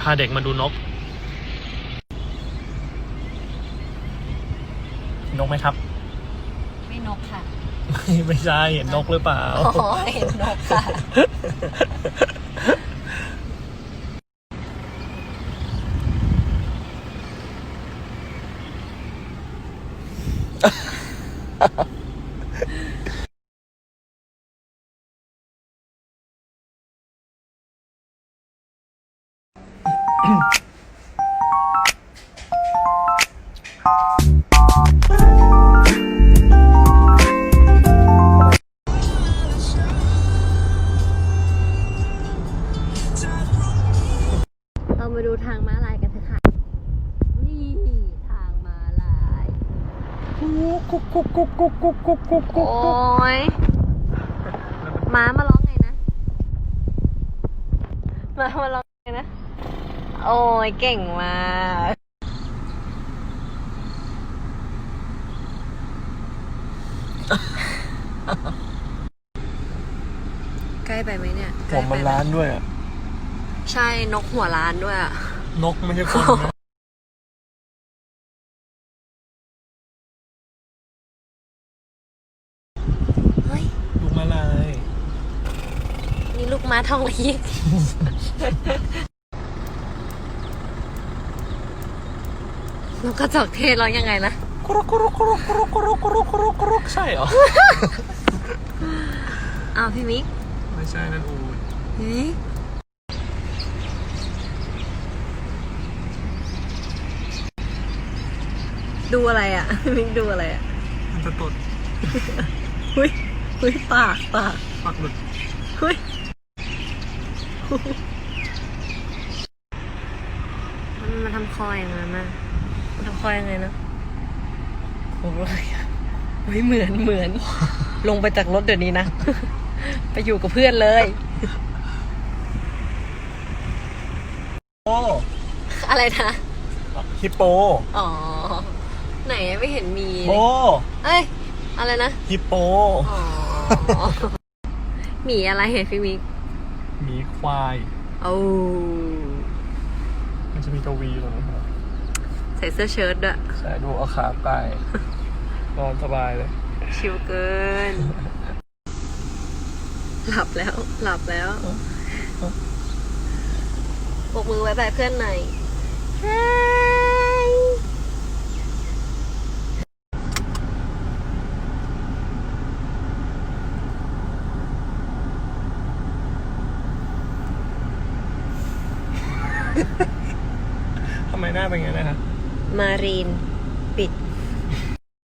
พาเด็กมาดูนก นกไหมครับ ไม่นกค่ะไม่ใช่เห็นนกหรือเปล่า อ๋อ เห็นนกค่ะ เรามาดูทางม้าลายกันเถอะค่ะ นี่ทางม้าลายกุ๊กกุ๊กกุ๊กกุ๊กกุ๊กกุ๊กกุ๊กกุ๊กโอ้ยม้ามาร้องไงนะม้ามาร้องไงนะ โอ้ยเก่งมากใกล้ไปไหมเนี่ยใกผมมันไปไหร้านด้วยอะใช่นกหัวล้านด้วยอะนกไม่ใช่คนนะเฮ้ยลูกมาลาย นี่ลูกม้าทองลีก นกกระจอกเทศร้องยังไงนะกรุกกรุกกรุกกรุกกรุกกรุกกรุกกรุกใช่เหรอ อ้าวพี่มิกไม่ใช่นั่นอูดเฮ้ยดูอะไรอะมิกดูอะไรอะ มันจะตดหุยหุยปากปากปักหลุดหุยมันมันทำคออย่างนั้นนะมัน ทำคอยังไงนะโอ้ยเฮ้ยเหมือนเหมือน ลงไปจากรถเดี๋ยวนี้นะ ไปอยู่กับเพื่อนเลย โอ้อะไรนะ ฮิปโป อ๋อ ไหนไม่เห็นมีโปเลยเอ้ย อะไรนะ ฮิปโปอ๋อ หมีอะไรเห็นพี่มิกหมีควายโอ้มันจะมีตัววีตรงนี้ครับ ใส่เสื้อเชิ้ตด้วยใช่ดูเอาขาใต้นอนสบายเลย ชิวเกิน หลับแล้ว หลับแล้วปกมือไว้แบบเพื่อนหน่อยฮายทำไมหน้าเป็นไงนะครับ มารีน ปิด